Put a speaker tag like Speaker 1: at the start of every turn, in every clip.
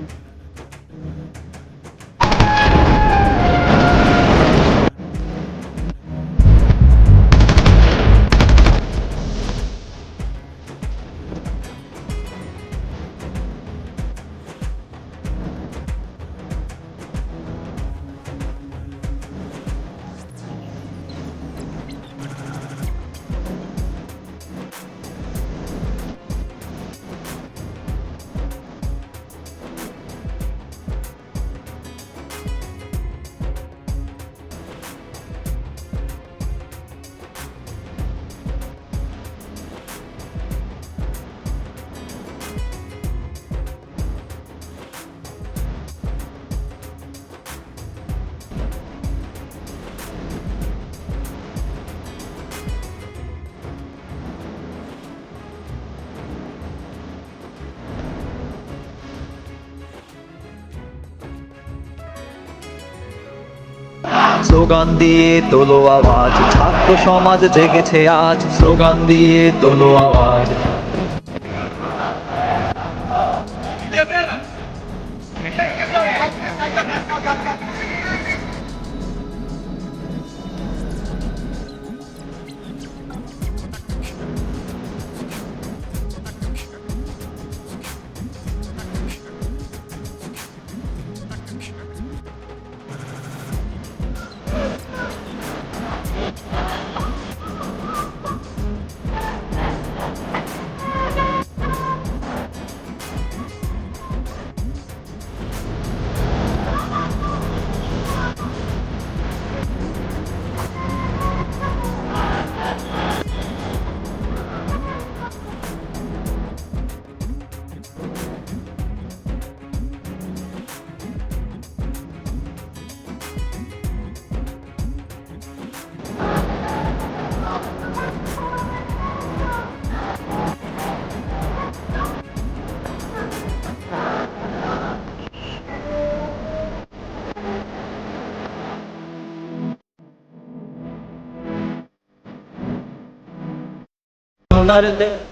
Speaker 1: you. Slogan দিয়ে তোলো আওয়াজ। ছাত্র সমাজ জেগেছে আজ স্লোগান দিয়ে তোলো আওয়াজ। সোনার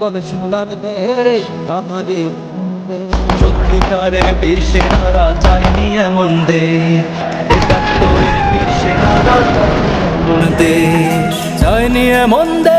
Speaker 1: পাবে সোনার দেশ আমাদের সত্যিকারের বীর সেনারা চাইনি এমন দেশ একাত্তরের দেশ
Speaker 2: চাইনি এমন দেশ